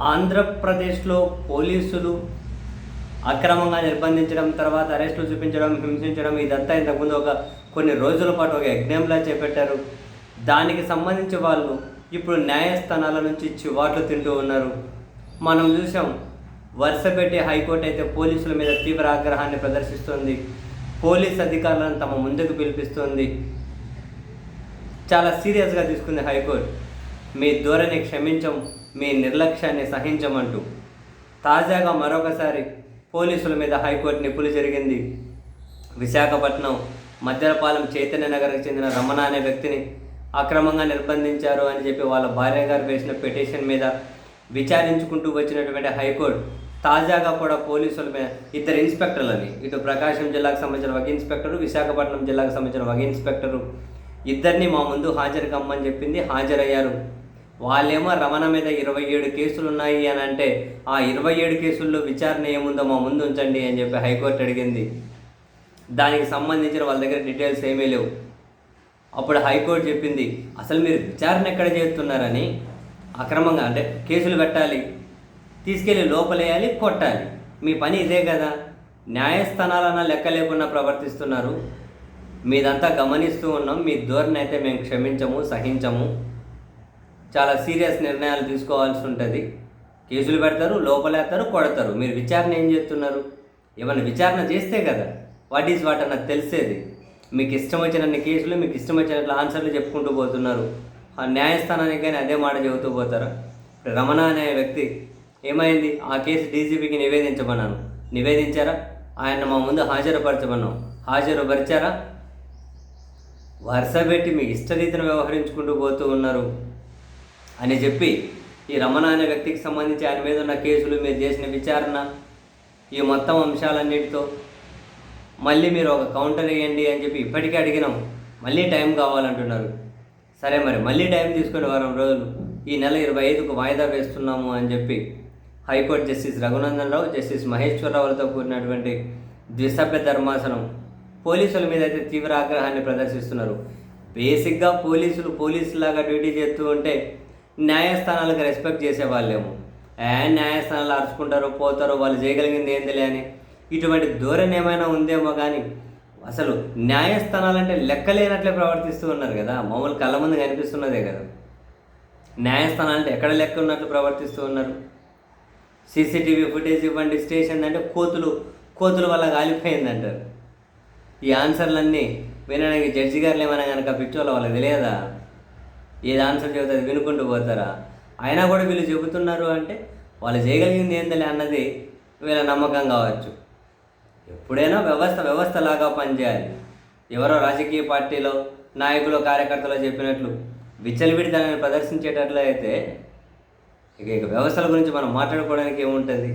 ఆంధ్రప్రదేశ్లో పోలీసులు అక్రమంగా నిర్బంధించడం తర్వాత అరెస్టులు చూపించడం హింసించడం ఇదంతా ఇంతకుముందు ఒక కొన్ని రోజుల పాటు ఒక యజ్ఞంలా చేపట్టారు దానికి సంబంధించి వాళ్ళు ఇప్పుడు న్యాయస్థానాల నుంచి చివాట్లు తింటూ ఉన్నారు. మనం చూసాం వరుసపెట్టి హైకోర్టు అయితే పోలీసుల మీద తీవ్ర ఆగ్రహాన్ని ప్రదర్శిస్తుంది. పోలీస్ అధికారులను తమ ముందుకు పిలిపిస్తుంది. చాలా సీరియస్గా తీసుకుంది హైకోర్టు. మీ ధోరణి క్షమించం మీ నిర్లక్ష్యాన్ని సహించమంటూ తాజాగా మరొకసారి పోలీసుల మీద హైకోర్టు నిప్పులు జరిగింది. విశాఖపట్నం మద్యపాలెం చైతన్య నగర్కి చెందిన రమణ అనే వ్యక్తిని అక్రమంగా నిర్బంధించారు అని చెప్పి వాళ్ళ భార్య గారు వేసిన పిటిషన్ మీద విచారించుకుంటూ వచ్చినటువంటి హైకోర్టు తాజాగా కూడా పోలీసుల మీద ఇద్దరు ఇన్స్పెక్టర్లని ఇటు ప్రకాశం జిల్లాకు సంబంధించిన ఒక ఇన్స్పెక్టరు విశాఖపట్నం జిల్లాకు సంబంధించిన ఒక ఇన్స్పెక్టరు ఇద్దరిని మా ముందు హాజరు కమ్మని చెప్పింది హాజరయ్యారు. వాళ్ళేమో రమణ మీద ఇరవై ఏడు కేసులు ఉన్నాయి అని అంటే ఆ ఇరవై ఏడు కేసుల్లో విచారణ ఏముందో మా ముందు ఉంచండి అని చెప్పి హైకోర్టు అడిగింది. దానికి సంబంధించిన వాళ్ళ దగ్గర డీటెయిల్స్ ఏమీ లేవు. అప్పుడు హైకోర్టు చెప్పింది అసలు మీరు విచారణ ఎక్కడ చేస్తున్నారని అక్రమంగా అంటే కేసులు పెట్టాలి తీసుకెళ్ళి లోపలేయాలి కొట్టాలి. మీ పని ఇదే కదా. న్యాయస్థానాలన్నా లెక్క లేకుండా ప్రవర్తిస్తున్నారు. మీదంతా గమనిస్తూ ఉన్నాం. మీ ధోరణి అయితే మేము క్షమించము సహించము. చాలా సీరియస్ నిర్ణయాలు తీసుకోవాల్సి ఉంటుంది. కేసులు పెడతారు లోపలేస్తారు కొడతారు. మీరు విచారణ ఏం చేస్తున్నారు? ఏమైనా విచారణ చేస్తే కదా వాట్ ఈజ్ వాట్ అన్నది తెలిసేది. మీకు ఇష్టం వచ్చినన్ని కేసులు మీకు ఇష్టం వచ్చినట్లు ఆన్సర్లు చెప్పుకుంటూ పోతున్నారు. ఆ న్యాయస్థానానికి కానీ అదే మాట చెబుతూ పోతారా? రమణ అనే వ్యక్తి ఏమైంది? ఆ కేసు డీజీపీకి నివేదించమన్నాను. నివేదించారా? ఆయన మా ముందు హాజరుపరచమన్నాం. హాజరుపరిచారా? వరుస పెట్టి మీ ఇష్టరీతిని వ్యవహరించుకుంటూ పోతూ ఉన్నారు. అని చెప్పి ఈ రమణ అనే వ్యక్తికి సంబంధించి ఆయన మీద ఉన్న కేసులు మీరు చేసిన విచారణ ఈ మొత్తం అంశాలన్నిటితో మళ్ళీ మీరు ఒక కౌంటర్ వేయండి అని చెప్పి ఇప్పటికే అడిగినాం. మళ్ళీ టైం కావాలంటున్నారు. సరే మరి మళ్ళీ టైం తీసుకుని వారం రోజులు ఈ నెల ఇరవై ఐదుకు వాయిదా వేస్తున్నాము అని చెప్పి high court justice Raghunandan Rao justice మహేశ్వరరావులతో కూడినటువంటి ద్విసభ్య ధర్మాసనం పోలీసుల మీద అయితే తీవ్ర ఆగ్రహాన్ని ప్రదర్శిస్తున్నారు. బేసిక్గా పోలీసులు పోలీసులాగా డ్యూటీ చేస్తూ ఉంటే న్యాయస్థానాలకు రెస్పెక్ట్ చేసేవాళ్ళేమో. ఏ న్యాయస్థానాలు అరుచుకుంటారో పోతారో వాళ్ళు చేయగలిగింది ఏందిలే అని. ఇటువంటి ధోరణి ఏమైనా ఉందేమో కానీ అసలు న్యాయస్థానాలంటే లెక్కలేనట్లే ప్రవర్తిస్తూ ఉన్నారు కదా. మామూలు కళ్ళ ముందు కనిపిస్తున్నదే కదా. న్యాయస్థానాలంటే ఎక్కడ లెక్క ఉన్నట్లు ప్రవర్తిస్తూ ఉన్నారు? సీసీటీవీ ఫుటేజ్ ఇవ్వండి స్టేషన్ అంటే కోతులు కోతుల వల్ల కాలిపోయిందంటారు. ఈ ఆన్సర్లన్నీ వినడానికి జడ్జి గారు ఏమైనా కనుక పిచ్చోళ్ళ వాళ్ళకి తెలియదా? ఏది ఆన్సర్ చెబుతుంది వినుకుంటూ పోతారా? అయినా కూడా వీళ్ళు చెబుతున్నారు అంటే వాళ్ళు చేయగలిగింది ఏందలే అన్నది వీళ్ళ నమ్మకం కావచ్చు. ఎప్పుడైనా వ్యవస్థ వ్యవస్థలాగా పనిచేయాలి. ఎవరో రాజకీయ పార్టీలో నాయకులు కార్యకర్తలు చెప్పినట్లు విచ్చలవిడితనాన్ని ప్రదర్శించేటట్లు అయితే ఇక ఇక వ్యవస్థల గురించి మనం మాట్లాడుకోవడానికి ఏముంటుంది?